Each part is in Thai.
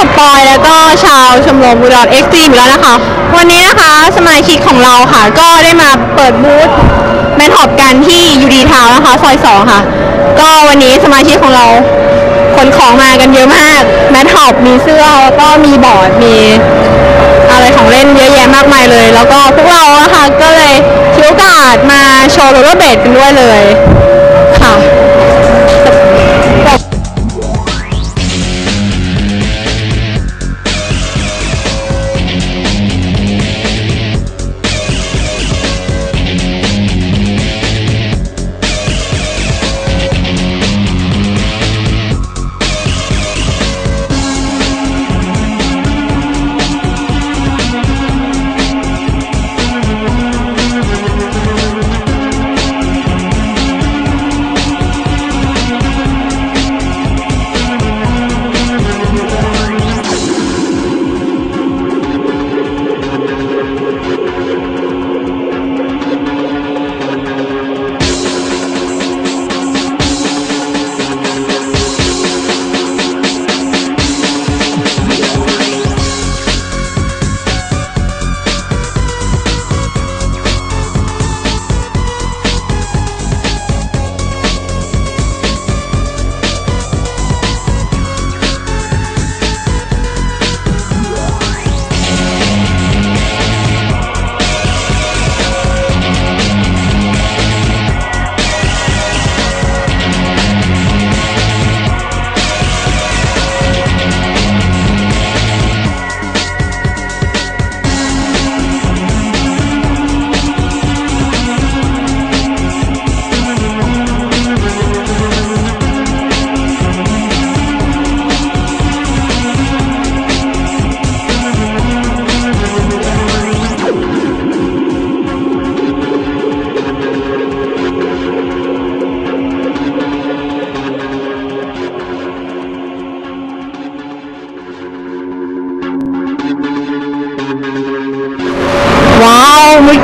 กับปอยแล้วก็ชาวชมรมอุดรเอ็กซ์ตรีมแล้วนะคะ วันนี้นะคะสมาชิกของเราค่ะ ก็ได้มาเปิดบูธแมนฮอปกันที่ยูดีทาวนะคะซอยสองค่ะ ก็วันนี้สมาชิกของเราขนของมากันเยอะมาก แมนฮอปมีเสื้อแล้วก็มีบอร์ดมีอะไรของเล่นเยอะแยะมากมายเลย แล้วก็พวกเราะค่ะก็เลยถือโอกาสมาโชว์โรลเลอร์เบดกันด้วยเลยค่ะ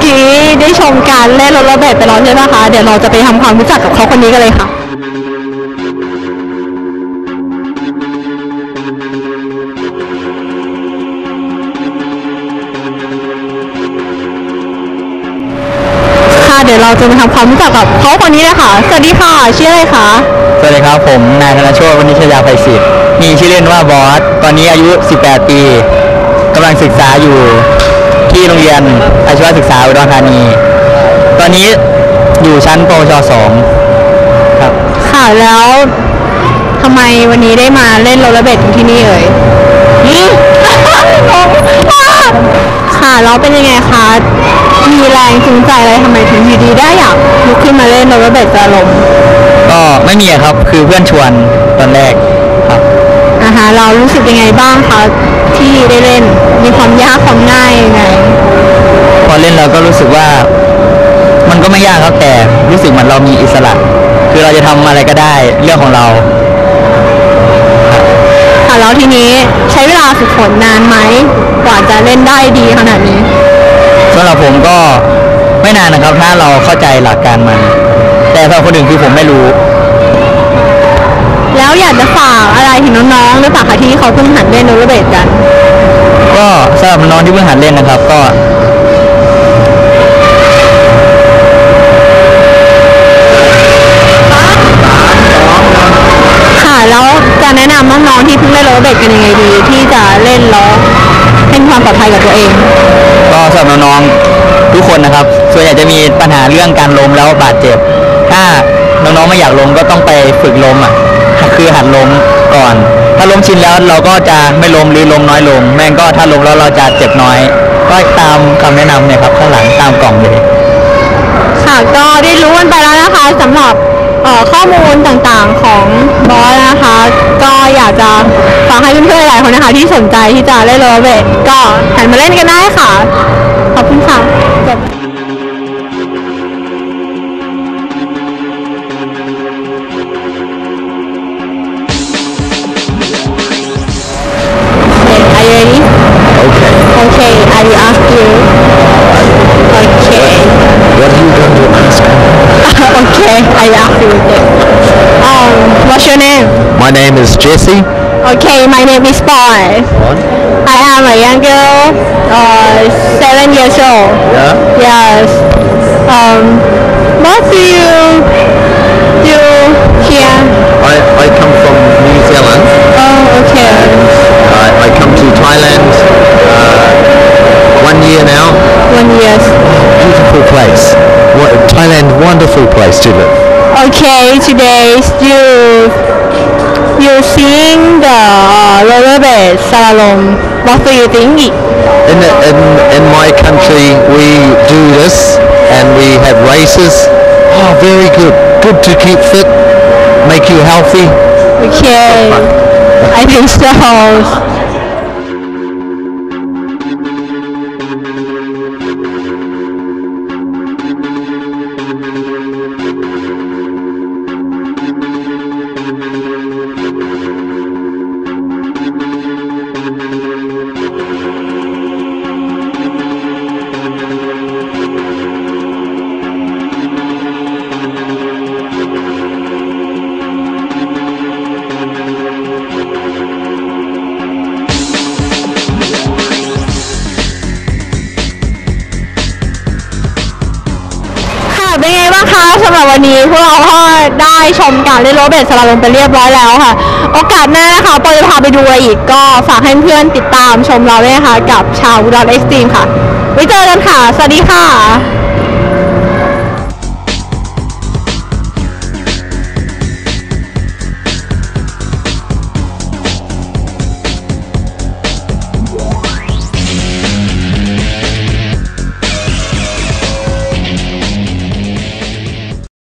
กี้ได้ชมการเล่นรลเลอร์เบิดไปแล้วใช่ไหมคะ เดี๋ยวเราจะไปทำความรู้จักกับเขาคนนี้กันเลยค่ะ ค่ะ เดี๋ยวเราจะมาทำความรู้จักกับเขาคนนี้เลยค่ะ สวัสดีค่ะ ชื่ออะไรคะ สวัสดีครับ ผมนายธนโชตวณิชยาไพศิษฐ์มีชื่อเล่นว่าบอส ตอนนี้อายุ 18 ปีกำลังศึกษาอยู่ ที่โรงเรียนอาชีวศึกษาอุดรธานี ตอนนี้อยู่ชั้นปวช2ครับ ค่ะแล้วทำไมวันนี้ได้มาเล่นโรลเลอร์เบดกันที่นี่เอ่ยอืมค่ะแล้วเป็นยังไงคะ มีแรงจูงใจอะไรทำไมถึงอยู่ดีได้อยากลุกขึ้นมาเล่นโรลเลอร์เบดจะลมก็ไม่มีอะครับคือเพื่อนชวนตอนแรกครับอ่าฮะเรารู้สึกยังไงบ้างคะที่ได้เล่น มีความยากความง่ายยังไงพอ เล่นเราก็รู้สึกว่ามันก็ไม่ยากครับแต่รู้สึกเหมือนเรามีอิสระ คือเราจะทำอะไรก็ได้เรื่องของเราค่ะแล้วทีนี้ใช้เวลาฝึกฝนนานไหมกว่าจะเล่นได้ดีขนาดนี้สำหรับผมก็ไม่นานนะครับ ถ้าเราเข้าใจหลักการมัน แต่สำหรับคนอื่นคือผมไม่รู้ แล้วอยากจะฝากอะไรถึงน้องๆหรือเปล่าคะที่เขาเพิ่งหัดเล่นโรลเลอร์เบดกัน ก็สำหรับน้องที่เพิ่งหัดเล่นนะครับ นะนำน้องๆที่เพิ่งเล่นโรเลอร์เบดกันยังไงดี ที่จะเล่นแล้วให้มีความปลอดภัยกับตัวเอง ก็สำหรับน้องๆทุกคนนะครับ ส่วนใหญ่จะมีปัญหาเรื่องการล้มแล้วบาดเจ็บ ถ้าน้องๆไม่อยากล้มก็ต้องไปฝึกล้มอะคือหัดล้มก่อน ถ้าล้มชินแล้วเราก็จะไม่ล้มหรือล้มน้อยลง แม่งก็ถ้าล้มแล้วเราจะเจ็บน้อย ก็ตามคำแนะนำเนี่ยครับข้างหลังตามกล่องเลยค่ะก็ได้รู้กันไปแล้วนะคะสำหรับ ข้อมูลต่างๆของบอสนะคะ ก็อยากจะฝากให้เพื่อนๆหลายคนนะคะ ที่สนใจที่จะเล่นโรลเลอเบก็หันมาเล่นกันได้ค่ะ ขอบคุณค่ะจบ your name? My name is Jesse. Okay, my name is Boy. On? I am a young girl, uh, seven years old. Yeah. Yes. Um, what do you do here? I, I come from New Zealand. Oh, okay. I, I come to Thailand uh, one year now. One year. Beautiful place. What, Thailand, wonderful place to live. Okay, today you you seeing the uh, rollerblade slalom. What do you think? In, the, in, in my country, we do this and we have races. Oh, very good. Good to keep fit, make you healthy. Okay, I think so. สำหรับวันนี้พวกเราก็ได้ชมการเล่นโรลเบสสลาลงไปเรียบร้อยแล้วค่ะ โอกาสหน้านะคะปอยจะพาไปดูอะไรอีกก็ฝากให้เพื่อนติดตามชมเราด้วยนะคะกับชาวอุดรเอ็กซ์ตรีมค่ะ ไว้เจอกันค่ะ สวัสดีค่ะ